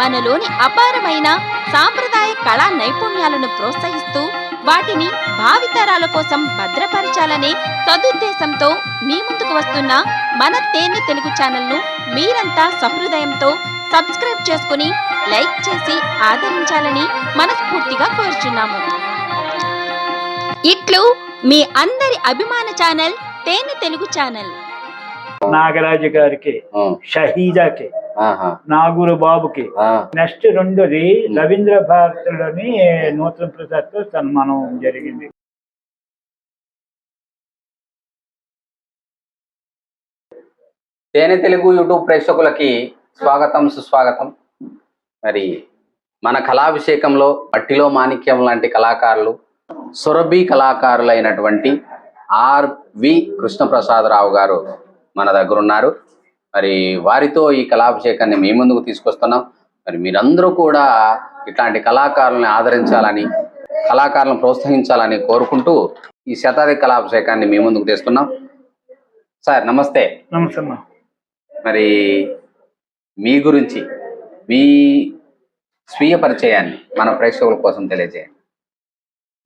మనలోని అపారమైన సాంప్రదాయ కళా నైపుణ్యాలను ప్రోత్సహిస్తూ వాటిని భావితరాల కోసం భద్రపరచాలనే సదుద్దేశంతో మీ ముందుకు వస్తున్న మన తేనె తెలుగు ఛానల్ను మీరంతా సహృదయంతో సబ్స్క్రైబ్ చేసుకుని లైక్ చేసి ఆదరించాలని మనస్ఫూర్తిగా కోరుచున్నాము. ఇట్లు మీ అందరి అభిమాన ఛానల్ తేనె తెలుగు ఛానల్. నాగరాజు గారికి ఆహా, నాగూరు బాబుకి. నెక్స్ట్ రెండోది రవీంద్ర భారతిలోని నూతన ప్రసాద్తో సన్మానం జరిగింది. తేనె తెలుగు యూట్యూబ్ ప్రేక్షకులకి స్వాగతం సుస్వాగతం. మరి మన కళాభిషేకంలో మట్టిలో మాణిక్యం లాంటి కళాకారులు సురభి కళాకారులైనటువంటి ఆర్ వి కృష్ణప్రసాదరావు గారు మన దగ్గర ఉన్నారు మరి వారితో ఈ కళాభిషేకాన్ని మీ ముందుకు తీసుకొస్తున్నాం. మరి మీరందరూ కూడా ఇట్లాంటి కళాకారులను ఆదరించాలని కళాకారులను ప్రోత్సహించాలని కోరుకుంటూ ఈ శతాధిక కళాభిషేకాన్ని మీ ముందుకు తెస్తున్నాం. సార్ నమస్తే. నమస్తే మరి మీ గురించి మీ స్వీయ పరిచయాన్ని మన ప్రేక్షకుల కోసం తెలియజేయండి.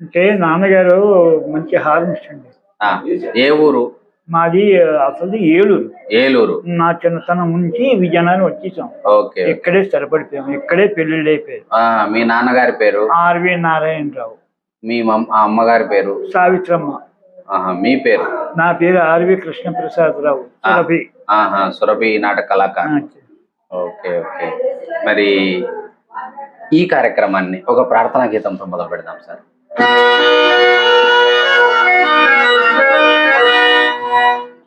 అంటే నాన్నగారు మంచి హార్మిస్ట్ అండి. ఏ ఊరు? మాది అసలు ఏలూరు. ఏలూరు. నా చిన్నతనం నుంచి విజయనగరం వచ్చేసాం. ఓకే ఇక్కడే స్థిరపడిపోయాం. ఇక్కడే పెళ్ళిళ్ళు అయిపోయారు మీ నాన్నగారి పేరు? ఆర్వి నారాయణరావు. మీ అమ్మగారి పేరు? సావిత్రమ్మ. మీ పేరు? నా పేరు ఆర్వి కృష్ణప్రసాదరావు సురభి. ఆహా సురభి నాటక కళాకారు ఓకే ఓకే. మరి ఈ కార్యక్రమాన్ని ఒక ప్రార్థనా గీతంతో మొదలు పెడదాం సార్.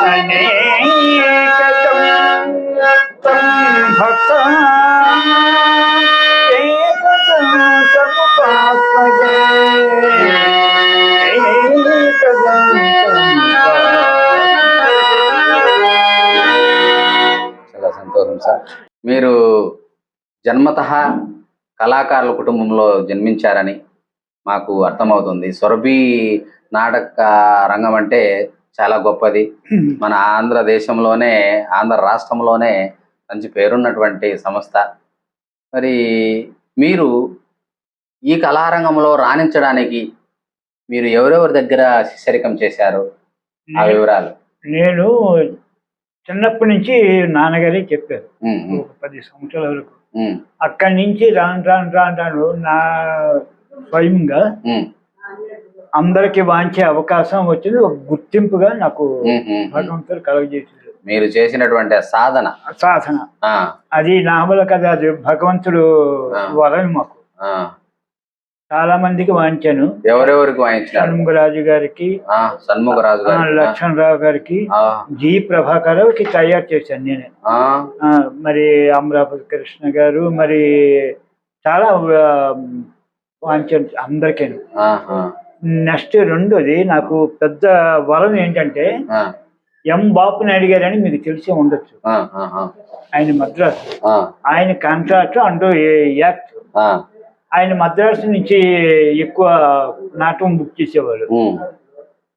చాలా సంతోషం సార్. మీరు జన్మత కళాకారుల కుటుంబంలో జన్మించారని మాకు అర్థమవుతుంది. సొరబి నాటక రంగం అంటే చాలా గొప్పది. మన ఆంధ్రదేశంలోనే ఆంధ్ర రాష్ట్రంలోనే మంచి పేరున్నటువంటి సంస్థ. మరి మీరు ఈ కళారంగంలో రాణించడానికి మీరు ఎవరెవరి దగ్గర శిష్యరికం చేశారు? ఆ వివరాలు. నేను చిన్నప్పటి నుంచి నాన్నగారే చెప్పారు. ఒక పది సంవత్సరాల వరకు. అక్కడి నుంచి రాను రాను రాను రాను నా స్వయంగా అందరికి వాంచే అవకాశం వచ్చింది. ఒక గుర్తింపుగా నాకు. భగవంతుడు కలగజేసాడు. మీరు చేసినటువంటి సాధన. సాధన. అది నామల కదా అది భగవంతుడు. వరం మాకు. చాలా మందికి వాంచాను ఎవరెవరికి వాయించినారు? షణ్ముఖరాజు గారికి షణ్ముఖరాజు లక్ష్మణరావు గారికి జి. ప్రభాకర్కి తయారు చేశాను నేనే. మరి అమరాపతి కృష్ణ గారు మరి చాలా ఆ, వాంచాను అందరికీ నెక్స్ట్ రెండోది నాకు పెద్ద వరం ఏంటంటే ఎం బాపు నాయుడు గారు అని మీకు తెలిసి ఉండొచ్చు. ఆయన మద్రాసు. ఆయన కాంట్రాక్ట్ అంటూ యాక్ట్. ఆయన మద్రాసు నుంచి ఎక్కువ నాటకం బుక్ ఉమ్,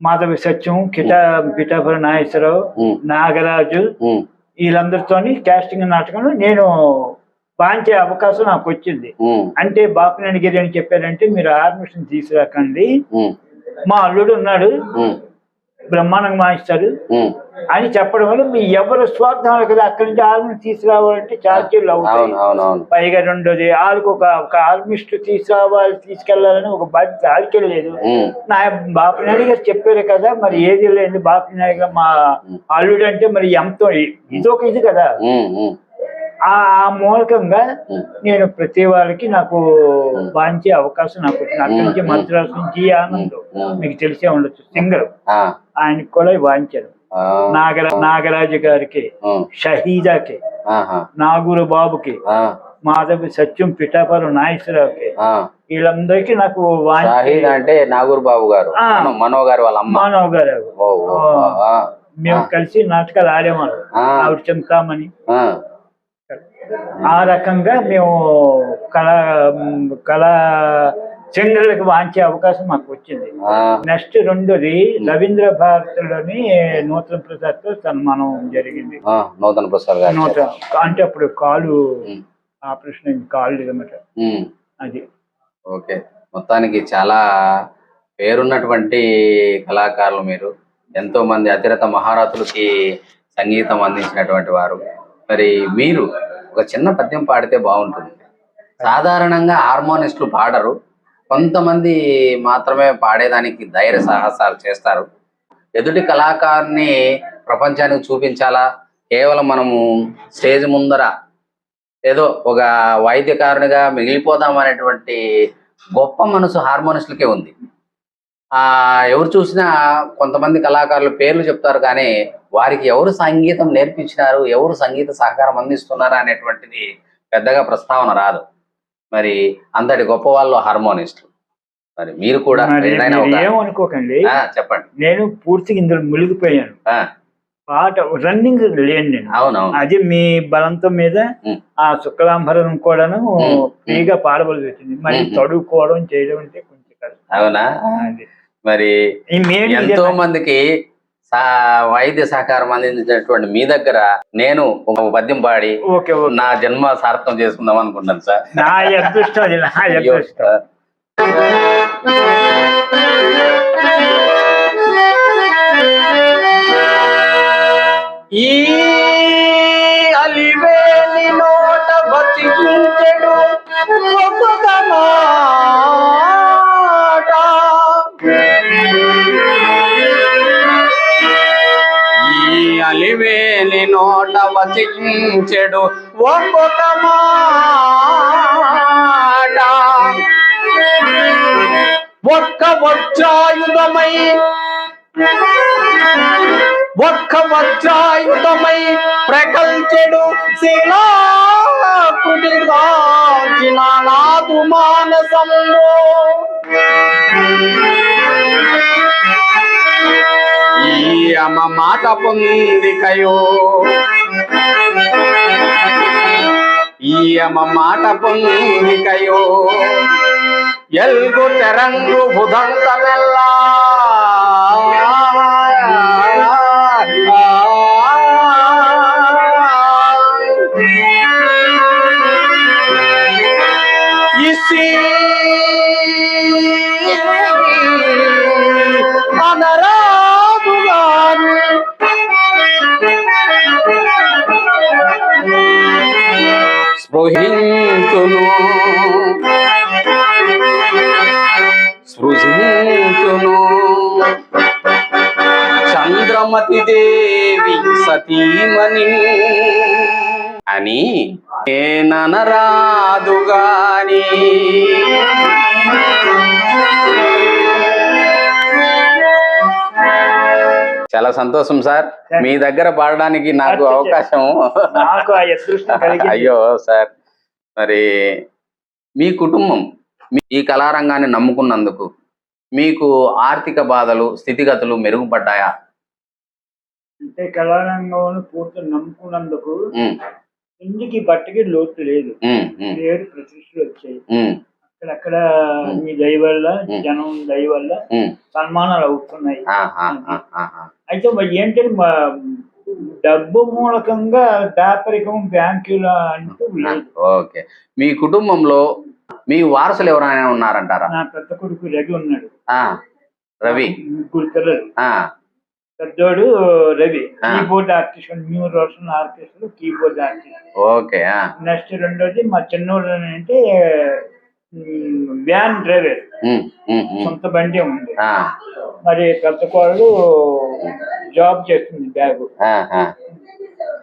మాధవ సత్యం కిటా పిఠాపుర నాగేశ్వరరావు నాగరాజు ఉమ్, వీళ్ళందరితోని కాస్టింగ్ నాటకంలో నేను పాంచే అవకాశం నాకు వచ్చింది అంటే బాపినాయుడు గారు అని చెప్పారంటే మీరు ఆర్మిషన్ తీసుకురాకండి. మా అల్లుడు ఉన్నాడు. బ్రహ్మాండంగా మాయిస్తారు అని చెప్పడం వల్ల మీ ఎవరు స్వార్థం కదా అక్కడి నుంచి ఆర్మీ తీసుకురావాలంటే ఛార్జీలు అవుతాయి. పైగా రెండోది వాళ్ళకి ఒక ఒక ఆర్మిస్ట్ తీసుకురావాలి తీసుకెళ్ళాలని ఒక బాధ్యత వాళ్ళకి లేదు. ఉమ్, నా బాపినాయుడు గారు చెప్పారు కదా మరి ఏది లేదు బాపినాయుడు గారు మా అల్లుడు అంటే మరి ఎంతో ఇదొక ఇది కదా. ఆ మూలకంగా. నేను ప్రతి వాళ్ళకి నాకు వాంచే అవకాశం నాకు అక్కడి నుంచి మద్రాసు నుంచి ఆనందం. మీకు తెలిసే ఉండొచ్చు. సింగర్. ఆయనకి కూడా వాంచారు ఆ, నాగర నాగరాజు గారికి షహీదాకి నాగూరు బాబుకి మాధవి సత్యం పిఠాపురం నాగేశ్వరరావుకి. వీళ్ళందరికీ నాకు అంటే నాగూర్ బాబు గారు. మనో- మనో గారు వాళ్ళ మానవ్ గారు. మేము కలిసి నాటకాలు ఆడేవాళ్ళం. ఆవిడ చింతామణి ఆ, రకంగా మేము కళా కళా సింగర్లకు వాంచే అవకాశం మాకు వచ్చింది. నెక్స్ట్ రెండోది రవీంద్ర భారతిలోని నూతన ప్రసాద్తో సన్మానం జరిగింది. ఆ, నూతన ప్రసాద్ నూతన అంటే అప్పుడు కాలు ఆపరేషన్ కాలు అనమాట. అది. ఓకే. మొత్తానికి చాలా పేరున్నటువంటి కళాకారులు మీరు. ఎంతో మంది అతిరత మహారథులకి సంగీతం అందించినటువంటి వారు. మరి మీరు ఒక చిన్న పద్యం పాడితే బాగుంటుంది. సాధారణంగా హార్మోనిస్టులు పాడరు. కొంతమంది మాత్రమే పాడేదానికి ధైర్య సాహసాలు చేస్తారు. ఎదుటి కళాకారుని ప్రపంచానికి చూపించాలా? కేవలం మనము స్టేజ్ ముందర ఏదో ఒక వైద్యకారునిగా మిగిలిపోదాం అనేటువంటి గొప్ప మనసు హార్మోనిస్టులకే ఉంది. ఆ ఎవరు చూసినా కొంతమంది కళాకారులు పేర్లు చెప్తారు కానీ వారికి ఎవరు సంగీతం నేర్పించినారు ఎవరు సంగీత సహకారం అందిస్తున్నారు అనేటువంటిది పెద్దగా ప్రస్తావన రాదు. మరి అంతటి గొప్ప వాళ్ళు హార్మోనిస్టులు మరి మీరు కూడా ఏమనుకోకండి చెప్పండి. నేను పూర్తిగా ఇందులో మునిగిపోయాను. పాట రన్నింగ్ లేను నేను. అవునవును. అది మీ బలంతో మీద. ఆ శుక్లాంబరం కూడాను. ఫ్రీగా పాడవలసి వచ్చింది. మరి. తడుకోవడం చేయడం అంటే కొంచెం కష్టం. అవునా. మరి ఎంతో మందికి వైద్య సహకారం అందించినటువంటి మీ దగ్గర నేను ఒక పద్యం పాడి నా జన్మ సార్థకం చేసుకుందాం అనుకుంటాను సార్. నా అదృష్టం అది నా అయ్యో అదృష్టం అలివేలి నోట వచించెడు ఒక్కొక్క మాట. ఒక్క వజ్రాయుధమై. ఒక్క వజ్రాయుధమై ప్రకల్చెడు శిలాకుటిగాచిన నాదు మానసంలో. ఈ మాట పొందికయో ఈయమ మాట పొందికయో ఎల్గు తెరంగు బుధంతమెల్లా స్పృహించును సృజించును చంద్రమతి దేవి సతీమణి. అని నేననరాదుగాని చాలా సంతోషం సార్. మీ దగ్గర పాడడానికి నాకు అవకాశం. అయ్యో సార్. మరి మీ కుటుంబం ఈ కళారంగాన్ని నమ్ముకున్నందుకు మీకు ఆర్థిక బాధలు స్థితిగతులు మెరుగుపడ్డాయా? అంటే కళారంగంలో పూర్తి నమ్ముకున్నందుకు ఇంటికి బట్టకి లోటు లేదు. ఉమ్, ఉమ్, పేరు ప్రతిష్టలు వచ్చాయి. అక్కడక్కడ మీ దయ వల్ల జనం దయ వల్ల. సన్మానాలు అవుతున్నాయి. అయితే మరి ఏంటంటే డబ్బు మూలకంగా దాపరికం బ్యాంకుల అంటూ లేదు. ఓకే. మీ కుటుంబంలో మీ వారసులు ఎవరైనా ఉన్నారంటారా? నా పెద్ద కొడుకు రవి ఉన్నాడు. ఆ, రవి. ముగ్గురు పిల్లలు ఆ, పెద్దోడు రవి. ఆ. Keyboard artist new Roshan artist keyboard artist okay ఆ. నెక్స్ట్ రెండోది మా చిన్నోడు అంటే వ్యాన్ డ్రైవర్. సొంత బండి ఉంది మరి పెద్ద కోడలు జాబ్ చేస్తుంది బ్యాగ్.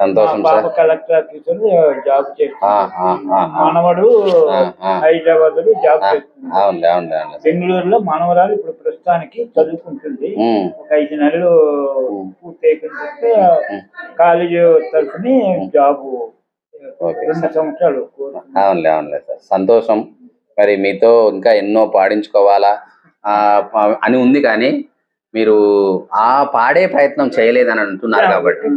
సంతోషం పాప కలెక్టర్ ఆఫీసర్ జాబ్ చేస్తుంది. మనవడు. హైదరాబాద్లో జాబ్ చేస్తుంది. బెంగళూరులో మనవరాలు ఇప్పుడు ప్రస్తుతానికి చదువుకుంటుంది. ఒక ఐదు నెలలు. పూర్తి అయిపోయిందంటే కాలేజీ తరఫుని జాబ్ రెండు సంవత్సరాలు అవునులే అవునులే సార్. సంతోషం. మరి మీతో ఇంకా ఎన్నో పాడించుకోవాలా? అని ఉంది కానీ మీరు ఆ పాడే ప్రయత్నం చేయలేదని అంటున్నారు కాబట్టి.